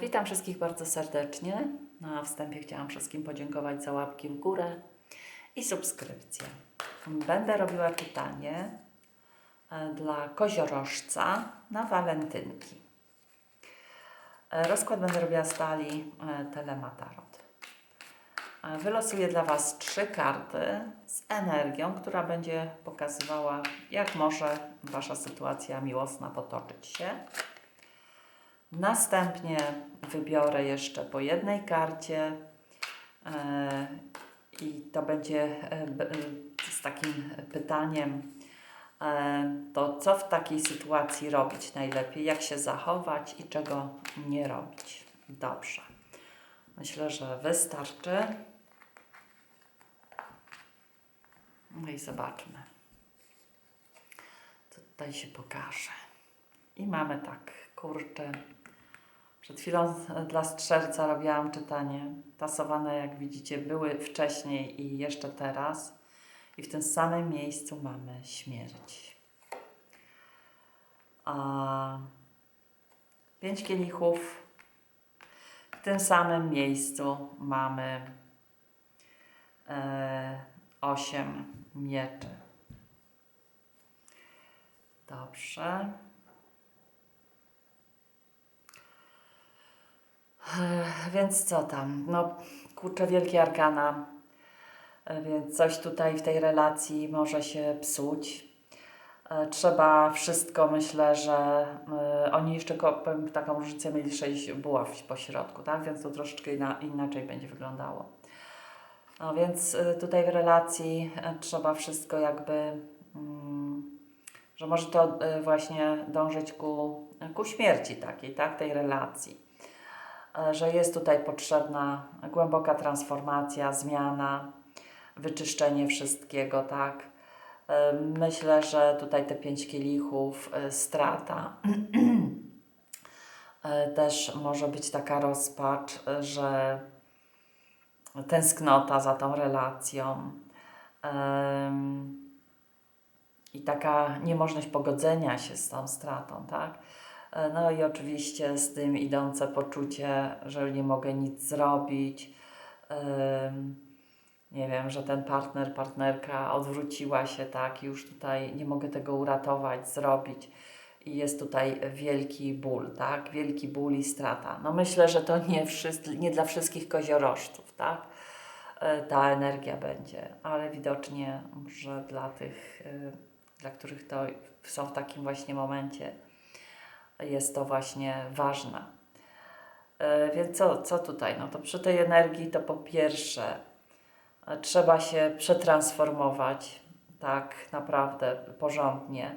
Witam wszystkich bardzo serdecznie. Na wstępie chciałam wszystkim podziękować za łapki w górę i subskrypcję. Będę robiła czytanie e, dla koziorożca na walentynki. E, Rozkład będę robiła z talii e, Telematarot. Wylosuję dla Was trzy karty z energią, która będzie pokazywała, jak może Wasza sytuacja miłosna potoczyć się. Następnie wybiorę jeszcze po jednej karcie e, i to będzie e, e, z takim pytaniem, to co w takiej sytuacji robić najlepiej, jak się zachować i czego nie robić. Dobrze. Myślę, że wystarczy. No i zobaczmy, co tutaj się pokaże. I mamy tak, kurczę. Przed chwilą dla strzelca robiłam czytanie. Tasowane, jak widzicie, były wcześniej i jeszcze teraz. I w tym samym miejscu mamy śmierć. A pięć kielichów. W tym samym miejscu mamy e, osiem mieczy. Dobrze. Więc co tam? No, kurczę, wielkie arkana. E, Więc coś tutaj w tej relacji może się psuć. E, Trzeba wszystko, myślę, że e, oni jeszcze powiem taką różnicę mieli sześć buław po środku, tak? Więc to troszeczkę inaczej będzie wyglądało. No więc tutaj w relacji trzeba wszystko jakby, mm, że może to właśnie dążyć ku, ku śmierci takiej, tak? Tej relacji że jest tutaj potrzebna głęboka transformacja, zmiana, wyczyszczenie wszystkiego, tak. E, Myślę, że tutaj te pięć kielichów, e, strata. E, Też może być taka rozpacz, e, że tęsknota za tą relacją. I taka niemożność pogodzenia się z tą stratą, tak? E, No i oczywiście z tym idące poczucie, że nie mogę nic zrobić. Nie wiem, że ten partner, partnerka odwróciła się, tak, już tutaj nie mogę tego uratować, zrobić. I jest tutaj wielki ból, tak, wielki ból i strata. No myślę, że to nie, wszyscy, nie dla wszystkich koziorożców, tak, e, ta energia będzie, ale widocznie, że dla tych, e, dla których to są w takim właśnie momencie, jest to właśnie ważne. E, Więc co, co tutaj? No to przy tej energii to po pierwsze e, trzeba się przetransformować tak naprawdę porządnie,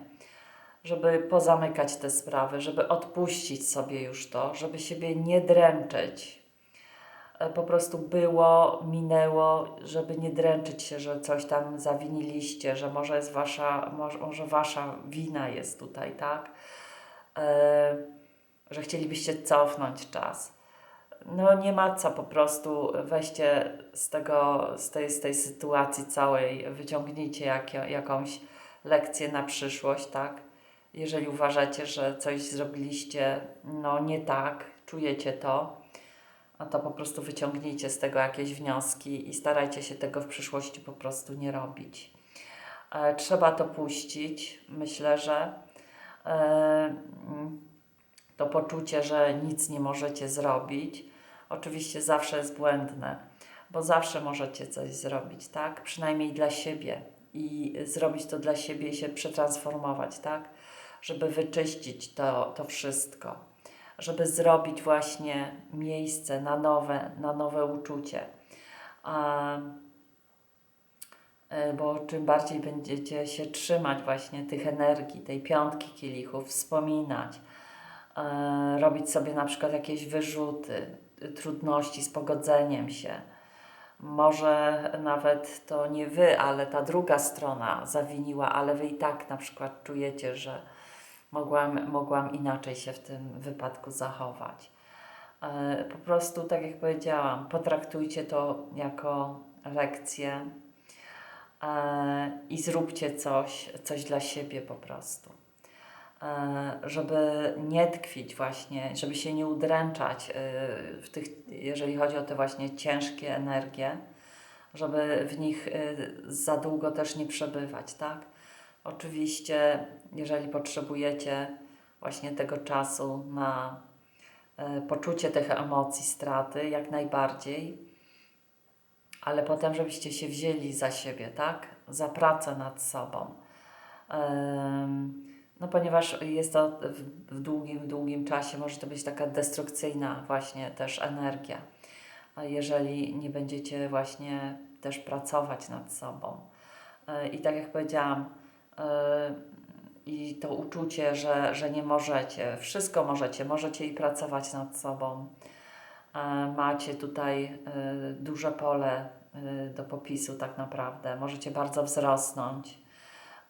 żeby pozamykać te sprawy, żeby odpuścić sobie już to, żeby siebie nie dręczyć. E, Po prostu było, minęło, żeby nie dręczyć się, że coś tam zawiniliście, że może jest wasza, może, może wasza wina jest tutaj, tak? E, że chcielibyście cofnąć czas. No nie ma co, po prostu weźcie z, tego, z, tej, z tej sytuacji całej, wyciągnijcie jak, jakąś lekcję na przyszłość, tak? Jeżeli uważacie, że coś zrobiliście no nie tak, czujecie to, no to po prostu wyciągnijcie z tego jakieś wnioski i starajcie się tego w przyszłości po prostu nie robić. E, trzeba to puścić, myślę, że to poczucie, że nic nie możecie zrobić, oczywiście zawsze jest błędne, bo zawsze możecie coś zrobić, tak? Przynajmniej dla siebie i zrobić to dla siebie i się przetransformować, tak? Żeby wyczyścić to, to wszystko, żeby zrobić właśnie miejsce na nowe, na nowe uczucie. E, bo czym bardziej będziecie się trzymać właśnie tych energii, tej piątki kielichów, wspominać, e, robić sobie na przykład jakieś wyrzuty, trudności z pogodzeniem się. Może nawet to nie wy, ale ta druga strona zawiniła, ale wy i tak na przykład czujecie, że mogłam, mogłam inaczej się w tym wypadku zachować. E, Po prostu, tak jak powiedziałam, potraktujcie to jako lekcję e, i zróbcie coś, coś dla siebie po prostu. e, żeby nie tkwić właśnie, żeby się nie udręczać e, w tych, jeżeli chodzi o te właśnie ciężkie energie, żeby w nich e, za długo też nie przebywać, tak? Oczywiście, jeżeli potrzebujecie właśnie tego czasu na e, poczucie tych emocji, straty, jak najbardziej, ale potem, żebyście się wzięli za siebie, tak? Za pracę nad sobą. No, ponieważ jest to w, długim, długim czasie, może to być taka destrukcyjna właśnie też energia, a jeżeli nie będziecie właśnie też pracować nad sobą. E, I tak jak powiedziałam, e, i to uczucie, że, że nie możecie, wszystko możecie, możecie i pracować nad sobą. Macie tutaj e, duże pole e, do popisu, tak naprawdę. Możecie bardzo wzrosnąć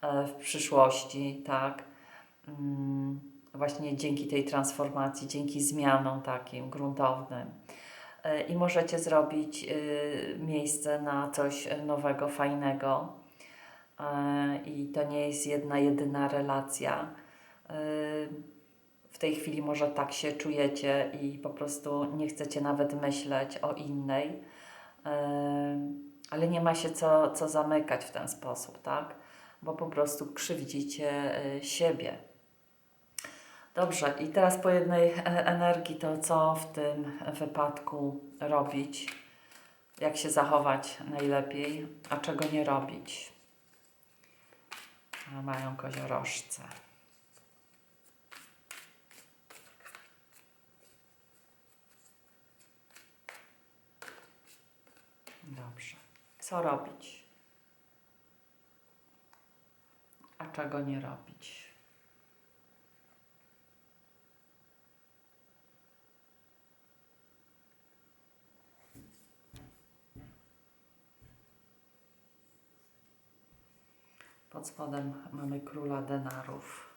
e, w przyszłości, tak. Mm, Właśnie dzięki tej transformacji, dzięki zmianom takim gruntownym. I możecie zrobić miejsce na coś nowego, fajnego. I to nie jest jedna, jedyna relacja. W tej chwili może tak się czujecie i po prostu nie chcecie nawet myśleć o innej, E, ale nie ma się co, co zamykać w ten sposób, tak? Bo po prostu krzywdzicie e, siebie. Dobrze, i teraz po jednej e, energii, to co w tym wypadku robić? Jak się zachować najlepiej, a czego nie robić? Mają koziorożce. Dobrze. Co robić? A czego nie robić? Pod spodem mamy króla denarów.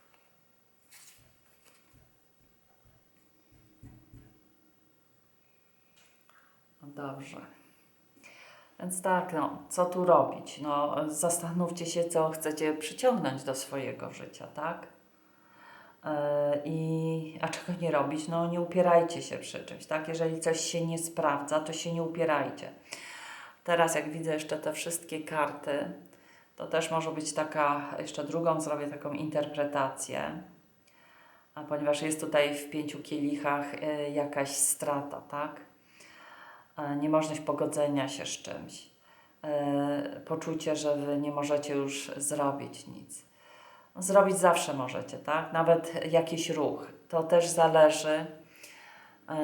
No dobrze. Więc tak, no, co tu robić? No, zastanówcie się, co chcecie przyciągnąć do swojego życia, tak? E, I, a czego nie robić? No, nie upierajcie się przy czymś, tak? Jeżeli coś się nie sprawdza, to się nie upierajcie. Teraz, jak widzę jeszcze te wszystkie karty, to też może być taka, jeszcze drugą zrobię taką interpretację, a ponieważ jest tutaj w pięciu kielichach e, jakaś strata, tak? E, niemożność pogodzenia się z czymś, e, poczucie, że wy nie możecie już zrobić nic. Zrobić zawsze możecie, tak? Nawet jakiś ruch. To też zależy, e,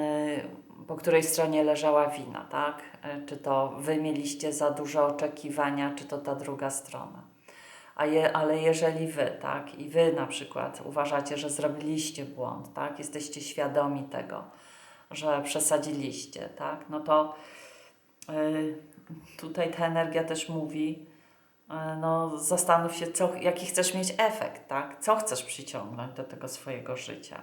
po której stronie leżała wina, tak? Czy to wy mieliście za duże oczekiwania, czy to ta druga strona. A je, ale jeżeli wy, tak, i wy na przykład uważacie, że zrobiliście błąd, tak, jesteście świadomi tego, że przesadziliście, tak, no to y, tutaj ta energia też mówi, y, no zastanów się, co, jaki chcesz mieć efekt, tak, co chcesz przyciągnąć do tego swojego życia?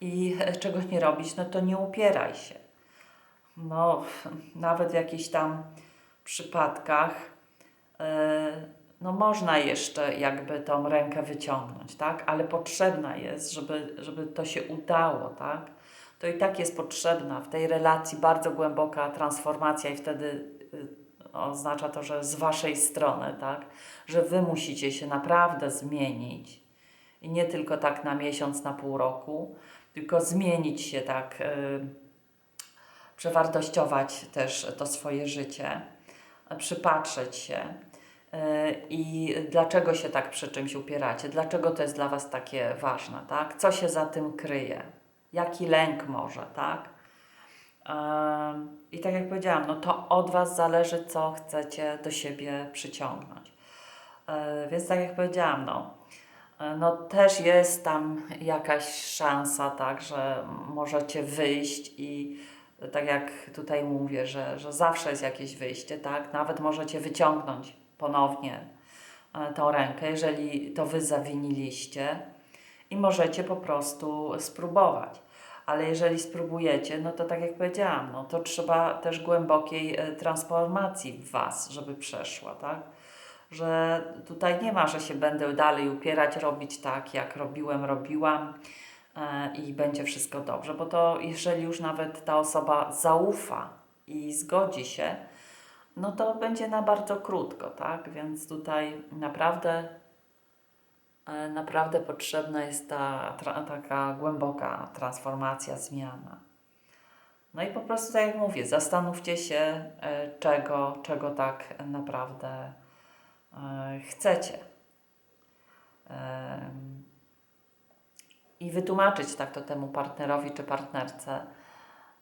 I e, czego nie robić, no to nie upieraj się. No, nawet w jakichś tam przypadkach, y, no można jeszcze jakby tą rękę wyciągnąć, tak, ale potrzebna jest, żeby, żeby to się udało, tak, to i tak jest potrzebna w tej relacji bardzo głęboka transformacja i wtedy y, oznacza to, że z waszej strony, tak, że wy musicie się naprawdę zmienić i nie tylko tak na miesiąc, na pół roku, tylko zmienić się tak, y, przewartościować też to swoje życie, y, przypatrzeć się. y, I dlaczego się tak przy czymś upieracie? Dlaczego to jest dla Was takie ważne, tak? Co się za tym kryje? Jaki lęk może, tak? I tak jak powiedziałam, no to od Was zależy, co chcecie do siebie przyciągnąć. Yy, Więc tak jak powiedziałam, no, yy, no też jest tam jakaś szansa, tak, że możecie wyjść i tak jak tutaj mówię, że, że zawsze jest jakieś wyjście, tak, nawet możecie wyciągnąć ponownie e, tą rękę, jeżeli to Wy zawiniliście i możecie po prostu spróbować. Ale jeżeli spróbujecie, no to tak jak powiedziałam, no to trzeba też głębokiej e, transformacji w Was, żeby przeszła, tak? że tutaj nie ma, że się będę dalej upierać, robić tak, jak robiłem, robiłam e, i będzie wszystko dobrze, bo to jeżeli już nawet ta osoba zaufa i zgodzi się, no to będzie na bardzo krótko, tak? Więc tutaj naprawdę, naprawdę potrzebna jest ta taka głęboka transformacja, zmiana. No i po prostu, tak jak mówię, zastanówcie się, e, czego, czego tak naprawdę e, chcecie. I wytłumaczyć tak to temu partnerowi czy partnerce,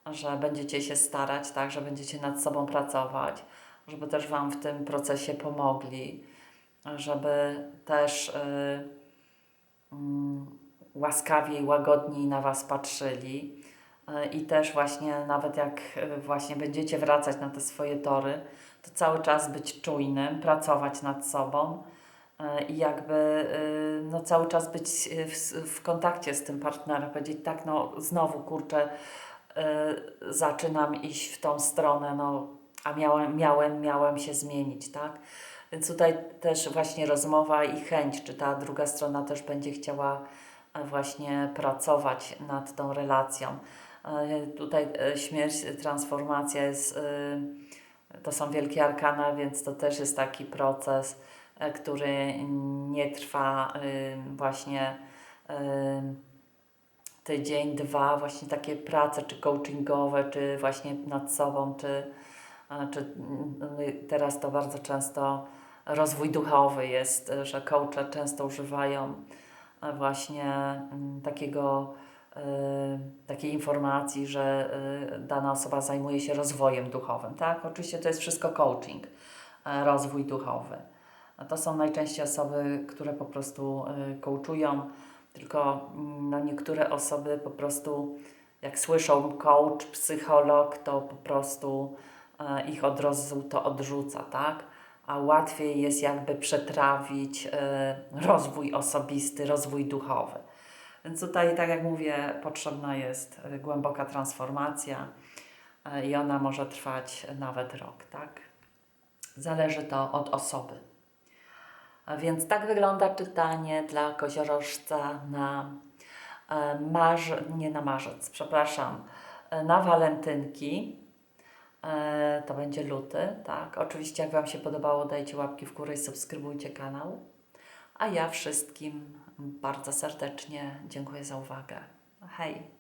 że będziecie się starać, tak, że będziecie nad sobą pracować, żeby też Wam w tym procesie pomogli, żeby też y, mm, łaskawiej, łagodniej na Was patrzyli y, i też właśnie nawet jak y, właśnie będziecie wracać na te swoje tory, to cały czas być czujnym, pracować nad sobą i jakby no, cały czas być w, w kontakcie z tym partnerem, powiedzieć tak, no znowu kurczę, zaczynam iść w tą stronę, no a miałem, miałem, miałem się zmienić, tak? Więc tutaj też właśnie rozmowa i chęć, czy ta druga strona też będzie chciała e, właśnie pracować nad tą relacją. E, Tutaj e, śmierć, transformacja jest, to są wielkie arkana, więc to też jest taki proces, który nie trwa właśnie tydzień, dwa, właśnie takie prace, czy coachingowe, czy właśnie nad sobą, czy, czy mm, teraz to bardzo często rozwój duchowy jest, e, że coache często używają e, właśnie mm, takiego, e, takiej informacji, że dana osoba zajmuje się rozwojem duchowym, tak? Oczywiście to jest wszystko coaching, rozwój duchowy. To są najczęściej osoby, które po prostu coachują, tylko mm, no, niektóre osoby po prostu jak słyszą coach, psycholog, to po prostu ich od razu to odrzuca, tak? A łatwiej jest jakby przetrawić e, rozwój osobisty, rozwój duchowy. Więc tutaj, tak jak mówię, potrzebna jest głęboka transformacja e, i ona może trwać nawet rok, tak? Zależy to od osoby. Więc tak wygląda czytanie dla koziorożca na e, marzec, nie na marzec, przepraszam, na walentynki. E, To będzie luty, tak. Oczywiście, jak Wam się podobało, dajcie łapki w górę i subskrybujcie kanał. A ja wszystkim bardzo serdecznie dziękuję za uwagę. Hej!